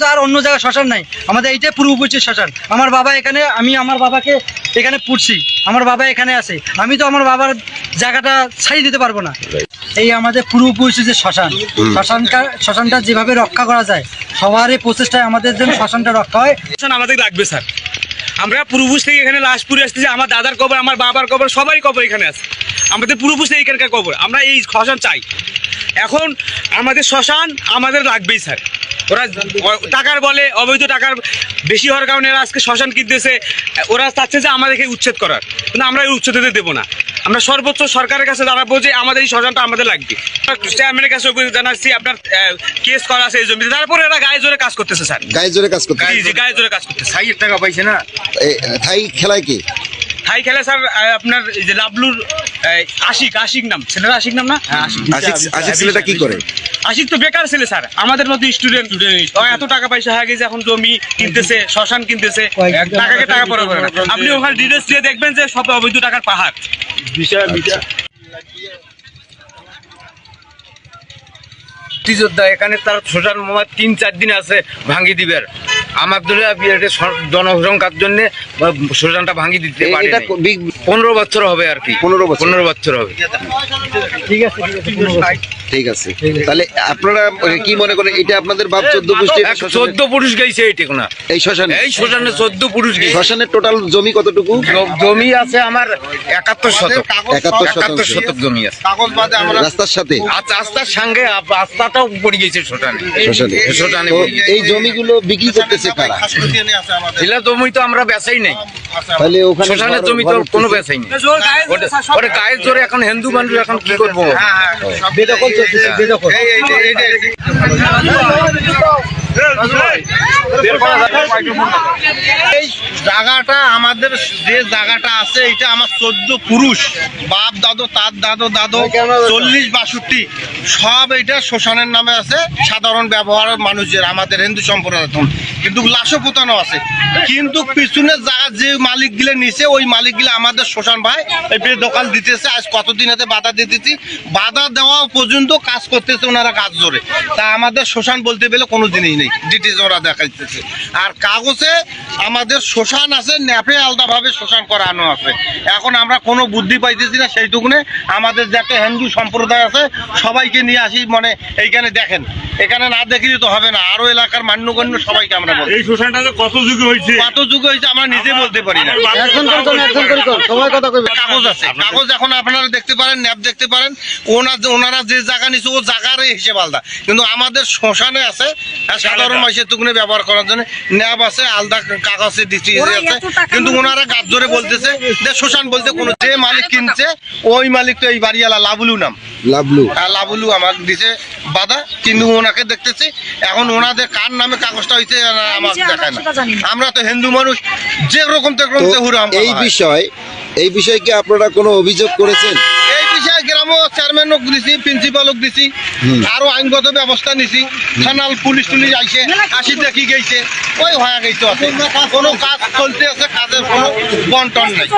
তো আর অন্য জায়গায় শ্মশান নাই। আমাদের এইটাই পূর্বপুরুষের শ্মশান। আমার বাবা এখানে আমি আমার বাবাকে এখানে পুড়ছি আমার বাবা এখানে আছে। আমি তো আমার বাবার জায়গাটা ছাড়িয়ে দিতে পারব না। এই আমাদের পূর্বপুরুষের যে শ্মশান শ্মশানটা শ্মশানটা যেভাবে রক্ষা করা যায় সবারই প্রচেষ্টায় আমাদের যেন শ্মশানটা রক্ষা হয়। আমাদের লাগবে স্যার। আমরা পূর্বপুরুষ থেকে এখানে লাশ পুরে আসতেছি আমার দাদার কবর আমার বাবার কবর সবারই কবর এখানে আছে। আমাদের পূর্বপুরুষ থেকে এখানকার কবর। আমরা এই শ্মশান চাই। এখন আমাদের শ্মশান আমাদের লাগবেই স্যার। ওরা টাকার বলে অবৈধ টাকার বেশি হওয়ার কারণে এরা আজকে শ্মশান কিনতেছে। ওরা চাচ্ছে যে আমাদেরকে উচ্ছেদ করার। কিন্তু আমরা এই উচ্ছেদ হতে দেবো না। আমরা সর্বোচ্চ সরকারের কাছে দাঁড়াবো যে আমাদের এই শ্মশানটা আমাদের লাগবে। চেয়ারম্যানের কাছে অভিযোগ জানাচ্ছি আপনার কেস করা আছে এই জমিতে। তারপরে এরা গায়ে জোরে কাজ করতেছে স্যার। গায়ে জোরে কাজ করতে জি গায়ে জোরে কাজ করতেছে। হাইয়ের টাকা পাইছে না? থাই খেলায় কি? হাই খেলে স্যার আপনার এই যে লাবলুর আশিক আশিক নাম। আশিক নাম না? হ্যাঁ, আশিক। ছেলেটা কি করে? আশিক। তো বেকার ছেলে স্যার। আমাদের মতো স্টুডেন্ট এত টাকা পয়সা হয়ে গেছে এখন জমি কিনতেছে শ্মশান কিনতেছে টাকাকে টাকা পরে করে না। আপনি ওখানে ডিটেলস দিয়ে দেখবেন যে সব অবৈধ টাকার পাহাড়। মুক্তিযোদ্ধা এখানে তার সোশ্যাল মোবাইল তিন চার দিন আছে ভাঙ্গি দিবের জনসংখ্যার জন্য দিতে পারে পনেরো বছর হবে আর কি। 15 বছর। পনেরো বছর হবে। ঠিক আছে ঠিক আছে। তাহলে আপনারা মানে কি মনে করেন এটা আপনাদের বাপ চোদ্দ পুষ্টি চোদ্দ পুরুষ গেছে এই টেকনা এই শ্মশানে? এই শ্মশানে চোদ্দ পুরুষ গেছে। শ্মশানের টোটাল জমি কতটুকু? জমি আছে আমার একাত্তর শতক। একাত্তর শতাংশ। শতক জমি আছে। রাস্তার সাথে? আচ্ছা আস্তার সঙ্গে আস্তাটাও পড়ে গেছে শ্মশানে। শ্মশানে। এই জমিগুলো বিক্রি করতেছে কারা? এলা জমি তো আমরা বেচাই নেই। তাহলে ওখানে শ্মশানের জমি তো কোনো বেচাই নেই। ওটা- ওটা গায়ের জোরে এখন হিন্দু মানুষ এখন কি করব? বেদখল বেদখল এই জায়গাটা আমাদের যে জায়গাটা আছে, এটা আমার চোদ্দ পুরুষ, বাপ, দাদু, তার দাদু দাদু, চল্লিশ বাষট্টি, সব এটা শ্মশানের নামে আছে, সাধারণ ব্যবহারের মানুষের, আমাদের হিন্দু সম্প্রদায় কিন্তু লাশও পোতানো আছে। কিন্তু পিছনের জায়গা যে মালিক গিলে নিছে, ওই মালিক গিলে আমাদের শ্মশান ভাই, এই দোকান দিতেছে, আজ কতদিন হাতে বাধা দিতেছি, বাধা দেওয়া পর্যন্ত কাজ করতেছে ওনারা কাজ ধরে। তা আমাদের শ্মশান বলতে গেলে কোনো জিনিস নেই। ডিটেলস ওরা দেখাইতেছে। আর কাগজে আমাদের শ্মশান আছে ন্যাপে আলাদাভাবে শ্মশান করানো আছে। এখন আমরা কোনো বুদ্ধি পাইতেছি না সেইটুকুনে। আমাদের যে একটা হিন্দু সম্প্রদায় আছে সবাইকে নিয়ে আসি মানে এইখানে দেখেন। এখানে না দেখলে তো হবে না। আরও এলাকার মান্যগণ্য সবাইকে আমরা বলি। এই যে কত যুগে হয়েছে কত যুগ হয়েছে আমরা নিজে বলতে পারি না। কথা কইবে। কাগজ আছে। কাগজ এখন আপনারা দেখতে পারেন ন্যাপ দেখতে পারেন। ওনার ওনারা যে জায়গা নিচ্ছে ও জায়গার হিসেব আলাদা। কিন্তু আমাদের শ্মশানে আছে সাধারণ মানুষের তুকুনে ব্যবহার করার জন্য ন্যাপ আছে আলাদা কাগজে দিচ্ছি আছে। কিন্তু ওনারা গাছ ধরে বলতেছে যে শ্মশান বলতে কোনো যে মালিক কিনছে ওই মালিক তো এই বাড়িওয়ালা লাবলু নাম। লাভলু আর লাবলু আমার দিছে বাধা কিন্তু ওনাকে দেখতেছি এখন ওনাদের কার নামে কাগজটা হয়েছে আমাকে দেখায় না। আমরা তো হিন্দু মানুষ যে রকম তো এই বিষয় এই বিষয়ে কি আপনারা কোনো অভিযোগ করেছেন? চেয়ারম্যানক দিছি প্রিন্সিপালক দিছি আরও আইনগত ব্যবস্থা নিছি। থানাল পুলিশ টুলিশ আইছে আসি দেখি গেছে। ওই হয়ে গেছে। কোনো কাজ চলতে আছে কাজের কোনো বন্টন নাই।